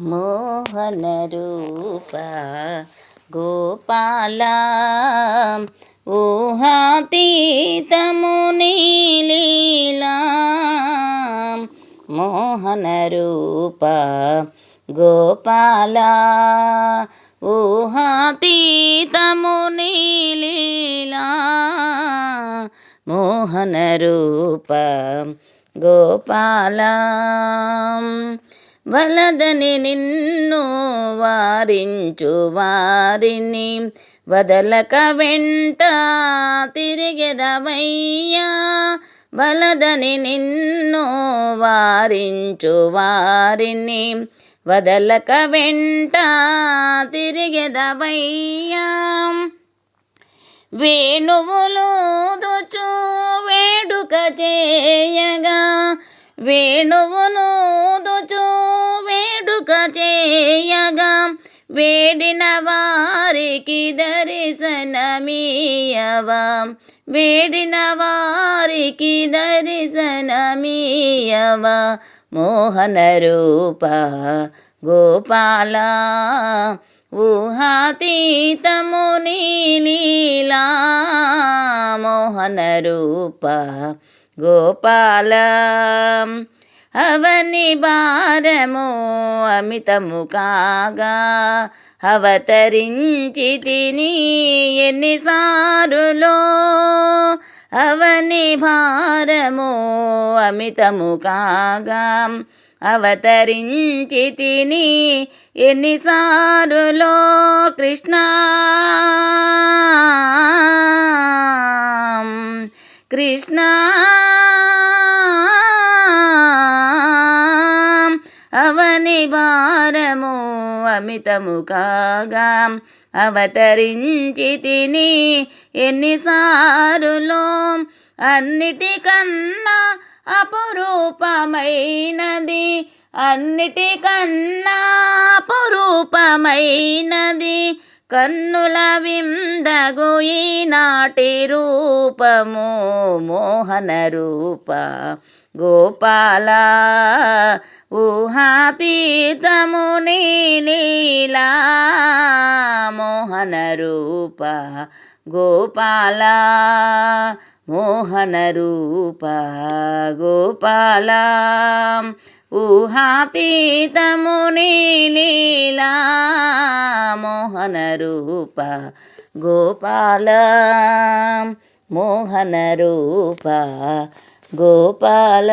మోహన రూప గోపాల ఊహాతీతముని లీలా. మోహనరూప గోపాల ఊహాతీతముని లీలా. మోహనరూప గోపాల వలదని నిన్ను వారించు వారిని. వదలక వెంట తిరిగెదవయ్యా. వలదని నిన్ను వారించు వారిని. వదలక వెంట తిరిగెదవయ్యా. వేణువులు వేడుక చేయగా వేణువును కనుక చేయగా వేడిన వారికి దర్శనమీయవా వేడిన వారికి దర్శనమీయవా మోహన రూప గోపాల ఊహాతీతము నీలీలా. మోహన రూప గోపాల అవని భారము అమితము కాగా అవతరించి తిని ఎన్నిసారులో అవని భారము అమితము కాగా అవతరించి తిని ఎన్నిసారులో కృష్ణ. కృష్ణ. అవని భారము అమితము కాగా అవతరించి తిని ఎన్నిసారులో అన్నిటికన్నా అపురూపమైనది అన్నిటికన్నా అపురూపమైనది. కన్నుల విందగు ఈనాటి రూపము మోహన రూప. గోపాల ఊహాతీతముని లీలా మోహన రూప గోపాల మోహన రూప గోపాల ఊహాతీతముని లీలా మోహన రూప గోపాల మోహన రూప గోపాల